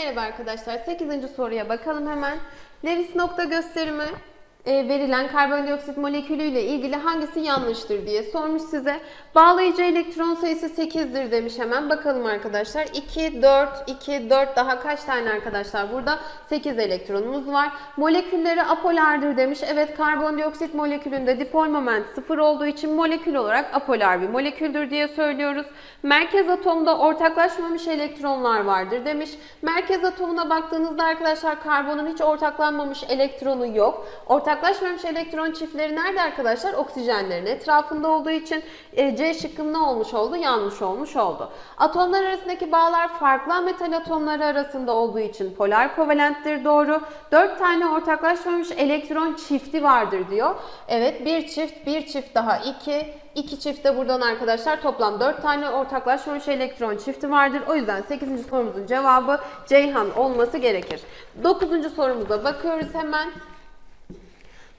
Merhaba arkadaşlar. 8. soruya bakalım hemen. Lewis nokta gösterimi verilen karbondioksit molekülü ile ilgili hangisi yanlıştır diye sormuş size. Bağlayıcı elektron sayısı 8'dir demiş hemen. Bakalım arkadaşlar. 2, 4, 2, 4 daha kaç tane arkadaşlar? Burada 8 elektronumuz var. Molekülleri apolardır demiş. Evet karbondioksit molekülünde dipol moment 0 olduğu için molekül olarak apolar bir moleküldür diye söylüyoruz. Merkez atomda ortaklaşmamış elektronlar vardır demiş. Merkez atomuna baktığınızda arkadaşlar karbonun hiç ortaklanmamış elektronu yok. Ortaklaşmamış elektron çiftleri nerede arkadaşlar? Oksijenlerin etrafında olduğu için e, C şıkkım ne olmuş oldu? Yanlış olmuş oldu. Atomlar arasındaki bağlar farklı metal atomları arasında olduğu için polar kovalenttir doğru. 4 tane ortaklaşmamış elektron çifti vardır diyor. Evet bir çift, bir çift daha 2, 2 çift de buradan arkadaşlar toplam 4 tane ortaklaşmamış elektron çifti vardır. O yüzden 8. sorumuzun cevabı Ceyhan olması gerekir. 9. sorumuza bakıyoruz hemen.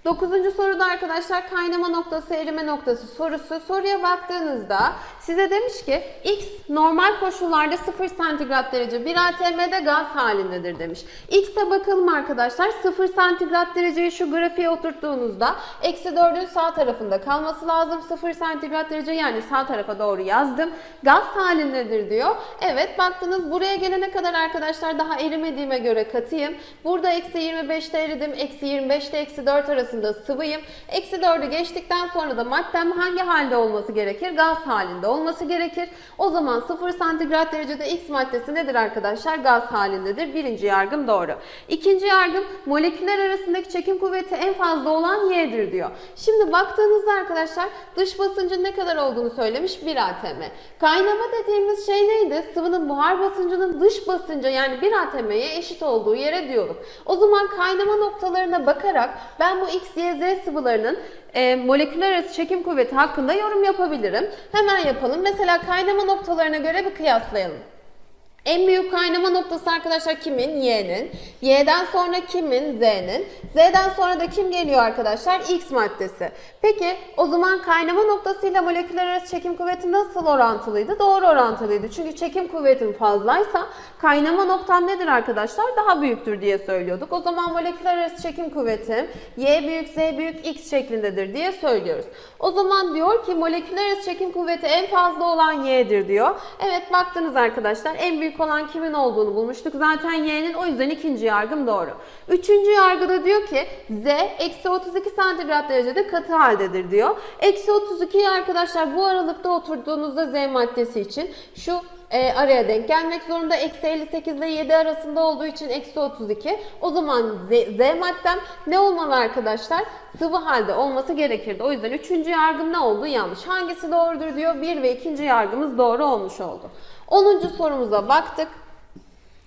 Dokuzuncu soruda arkadaşlar kaynama noktası, erime noktası sorusu. Soruya baktığınızda size demiş ki X normal koşullarda 0 santigrat derece 1 atm'de gaz halindedir demiş. X'e bakalım arkadaşlar 0 santigrat dereceyi şu grafiğe oturttuğunuzda eksi 4'ün sağ tarafında kalması lazım. 0 santigrat derece yani sağ tarafa doğru yazdım. Gaz halindedir diyor. Evet baktınız buraya gelene kadar arkadaşlar daha erimediğime göre katıyım. Burada eksi 25'te eridim. Eksi 25'te eksi 4 arasında sıvıyım. Eksi 4'ü geçtikten sonra da maddem hangi halde olması gerekir? Gaz halinde olması gerekir. O zaman 0 santigrat derecede X maddesi nedir arkadaşlar? Gaz halindedir. Birinci yargım doğru. İkinci yargım moleküller arasındaki çekim kuvveti en fazla olan Y'dir diyor. Şimdi baktığınızda arkadaşlar dış basıncın ne kadar olduğunu söylemiş 1 atm. Kaynama dediğimiz şey neydi? Sıvının buhar basıncının dış basınca yani 1 atm'ye eşit olduğu yere diyorduk. O zaman kaynama noktalarına bakarak ben bu X, Y, Z sıvılarının e, moleküller arası çekim kuvveti hakkında yorum yapabilirim. Hemen yapalım. Mesela kaynama noktalarına göre bir kıyaslayalım. En büyük kaynama noktası arkadaşlar kimin? Y'nin. Y'den sonra kimin? Z'nin. Z'den sonra da kim geliyor arkadaşlar? X maddesi. Peki o zaman kaynama noktasıyla moleküler arası çekim kuvveti nasıl orantılıydı? Doğru orantılıydı. Çünkü çekim kuvvetim fazlaysa kaynama noktam nedir arkadaşlar? Daha büyüktür diye söylüyorduk. O zaman moleküler arası çekim kuvvetim Y büyük Z büyük X şeklindedir diye söylüyoruz. O zaman diyor ki moleküler arası çekim kuvveti en fazla olan Y'dir diyor. Evet baktınız arkadaşlar en büyük olan kimin olduğunu bulmuştuk. Zaten Y'nin o yüzden ikinci yargım doğru. Üçüncü yargıda diyor ki Z eksi 32 santigrat derecede katı haldedir diyor. Eksi 32'yi arkadaşlar bu aralıkta oturduğunuzda Z maddesi için şu e, araya denk gelmek zorunda. Eksi 58 ile 7 arasında olduğu için eksi 32. O zaman Z, Z maddem ne olmalı arkadaşlar? Sıvı halde olması gerekirdi. O yüzden üçüncü yargım ne oldu? Yanlış. Hangisi doğrudur diyor. Bir ve ikinci yargımız doğru olmuş oldu. 10. sorumuza baktık.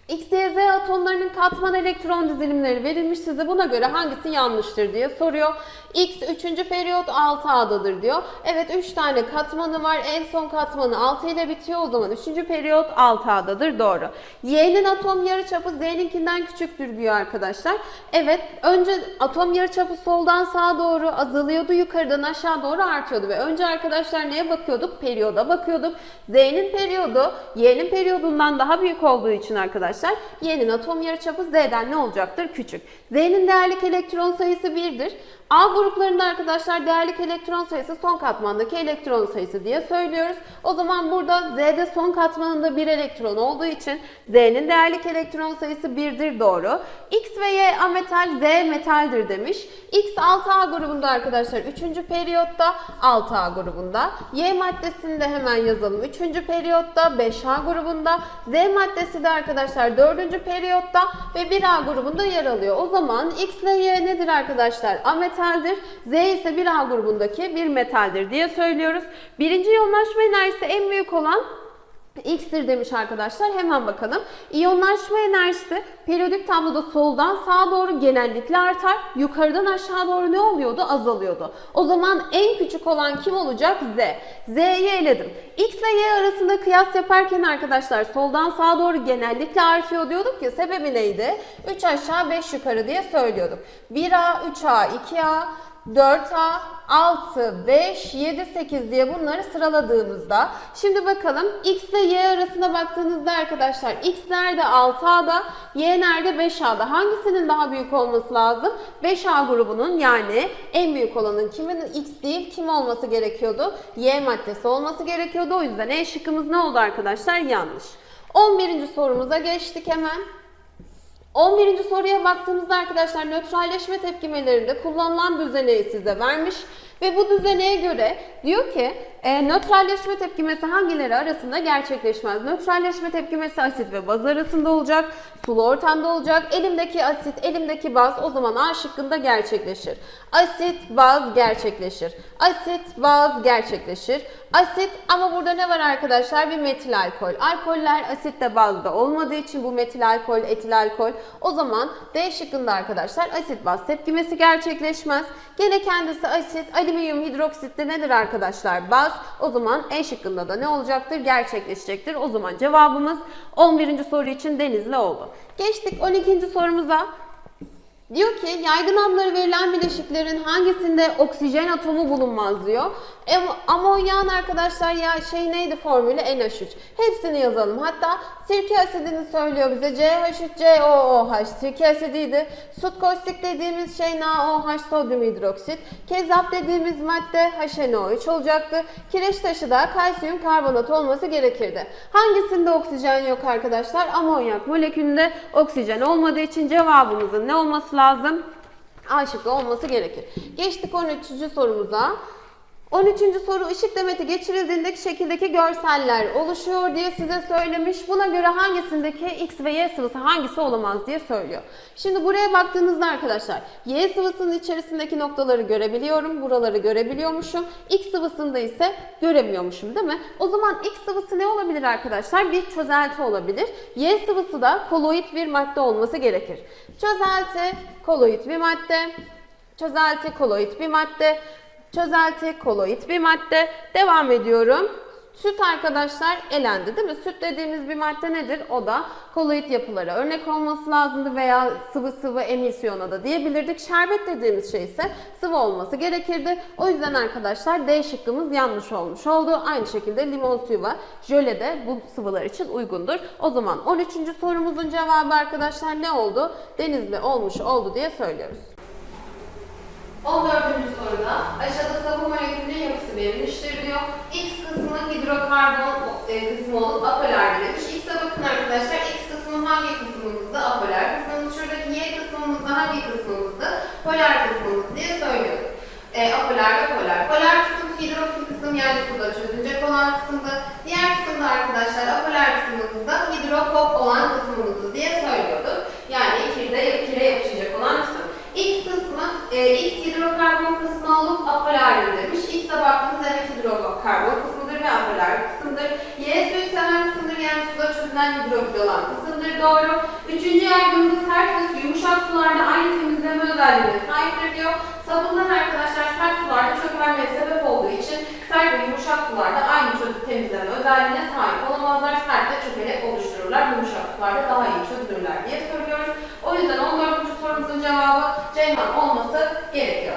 X, Y, Z atomlarının katman elektron dizilimleri verilmiş size buna göre hangisi yanlıştır diye soruyor. X 3. periyot 6A'dadır diyor. Evet 3 tane katmanı var. En son katmanı 6 ile bitiyor. O zaman 3. periyot 6A'dadır. Doğru. Y'nin atom yarıçapı Z'ninkinden küçüktür diyor arkadaşlar. Evet önce atom yarıçapı soldan sağa doğru azalıyordu. Yukarıdan aşağı doğru artıyordu. Ve önce arkadaşlar neye bakıyorduk? Periyoda bakıyorduk. Z'nin periyodu Y'nin periyodundan daha büyük olduğu için arkadaşlar Y'nin atom yarıçapı Z'den ne olacaktır? Küçük. Z'nin değerlik elektron sayısı 1'dir. A gruplarında arkadaşlar değerlik elektron sayısı son katmandaki elektron sayısı diye söylüyoruz. O zaman burada Z'de son katmanında bir elektron olduğu için Z'nin değerlik elektron sayısı 1'dir doğru. X ve Y ametal, Z metaldir demiş. X 6A grubunda arkadaşlar 3. periyotta 6A grubunda. Y maddesini de hemen yazalım. 3. periyotta 5A grubunda. Z maddesi de arkadaşlar 4. periyotta ve 1A grubunda yer alıyor. O zaman X ile Y nedir arkadaşlar? Ametaldir. Z ise 1A grubundaki bir metaldir diye söylüyoruz. Birinci yoğunlaşma enerjisi en büyük olan X'tir demiş arkadaşlar. Hemen bakalım. İyonlaşma enerjisi periyodik tabloda soldan sağa doğru genellikle artar. Yukarıdan aşağı doğru ne oluyordu? Azalıyordu. O zaman en küçük olan kim olacak? Z. Z'yi eledim. X ile Y arasında kıyas yaparken arkadaşlar soldan sağa doğru genellikle artıyor diyorduk ya. Sebebi neydi? 3 aşağı 5 yukarı diye söylüyorduk. 1A, 3A, 2A, 4A, 6, 5, 7, 8 diye bunları sıraladığımızda şimdi bakalım x ile y arasına baktığınızda arkadaşlar x nerede 6A'da y nerede 5A'da hangisinin daha büyük olması lazım? 5A grubunun yani en büyük olanın kimin x değil kim olması gerekiyordu? Y maddesi olması gerekiyordu o yüzden E şıkkımız ne oldu arkadaşlar? Yanlış. 11. sorumuza geçtik hemen. 11. soruya baktığımızda arkadaşlar nötralleşme tepkimelerinde kullanılan düzeneği size vermiş ve bu düzeneğe göre diyor ki e, nötralleşme tepkimesi hangileri arasında gerçekleşmez? Nötralleşme tepkimesi asit ve baz arasında olacak, sulu ortamda olacak. Elimdeki asit, elimdeki baz o zaman A şıkkında gerçekleşir. Asit, baz gerçekleşir. Asit, baz gerçekleşir. Asit ama burada ne var arkadaşlar? Bir metil alkol. Alkoller asitte bazda olmadığı için bu metil alkol, etil alkol. O zaman D şıkkında arkadaşlar asit baz tepkimesi gerçekleşmez. Gene kendisi asit, alüminyum hidroksitte nedir arkadaşlar? Baz. O zaman E şıkkında da ne olacaktır? Gerçekleşecektir. O zaman cevabımız 11. soru için Denizli oldu. Geçtik 12. sorumuza. Diyor ki yaygın adları verilen bileşiklerin hangisinde oksijen atomu bulunmaz diyor. Am- Amonyan arkadaşlar ya şey neydi formülü NH3. Hepsini yazalım. Hatta sirke asidini söylüyor bize CH3COOH sirke asidiydi. Sut kaustik dediğimiz şey NaOH sodyum hidroksit. Kezap dediğimiz madde HNO3 olacaktı. Kireç taşı da kalsiyum karbonat olması gerekirdi. Hangisinde oksijen yok arkadaşlar? Amonyak molekülünde oksijen olmadığı için cevabımızın ne olması lazım? A olması gerekir. Geçtik 13. sorumuza. 13. soru ışık demeti geçirildiğindeki şekildeki görseller oluşuyor diye size söylemiş. Buna göre hangisindeki X ve Y sıvısı hangisi olamaz diye söylüyor. Şimdi buraya baktığınızda arkadaşlar Y sıvısının içerisindeki noktaları görebiliyorum. Buraları görebiliyormuşum. X sıvısında ise göremiyormuşum değil mi? O zaman X sıvısı ne olabilir arkadaşlar? Bir çözelti olabilir. Y sıvısı da koloid bir madde olması gerekir. Çözelti koloid bir madde. Çözelti koloid bir madde. Çözelti, koloid bir madde. Devam ediyorum. Süt arkadaşlar elendi değil mi? Süt dediğimiz bir madde nedir? O da koloid yapılara örnek olması lazımdı veya sıvı sıvı emisyona da diyebilirdik. Şerbet dediğimiz şey ise sıvı olması gerekirdi. O yüzden arkadaşlar D şıkkımız yanlış olmuş oldu. Aynı şekilde limon suyu ve jöle de bu sıvılar için uygundur. O zaman 13. sorumuzun cevabı arkadaşlar ne oldu? Denizli olmuş oldu diye söylüyoruz. 14. soruda aşağıda sıvı molekülünün yapısı verilmiştir diyor. X kısmı hidrokarbon e, kısmı olup apolar verilmiş. X'e bakın arkadaşlar. X kısmı hangi kısmımızda? Apolar kısmımız. Şuradaki Y kısmımızda hangi kısmımızda? Polar kısmımız diye söylüyoruz. E, apolar ve polar. Polar kısım hidrofil kısım yani suda çözünecek olan kısımda. Diğer kısımda arkadaşlar apolar kısmımızda hidrofоб olan kısmımızı diye söylüyorduk. Yani kirde, kire yapışacak olan kısım. X kısmı, e, X hidrokarbon kısmı olup apolardır demiş. X'e baktığınızda evet hidrokarbon kısmıdır ve apolar kısımdır. Y suyu seven kısımdır yani suda çözülen hidrofil olan kısımdır. Doğru. Üçüncü yargımızda sert ve yumuşak sularda aynı temizleme özelliğine sahiptir diyor. Sabunlar arkadaşlar sert sularda çökelmeye sebep olduğu için sert ve yumuşak sularda aynı çözü temizleme özelliğine sahip olamazlar. Sert ve çökelek oluştururlar. Yumuşak sularda daha iyi çözülürler diye söylüyoruz. O yüzden 14. sorumuzun cevabı Ceyhan olması gerekiyor.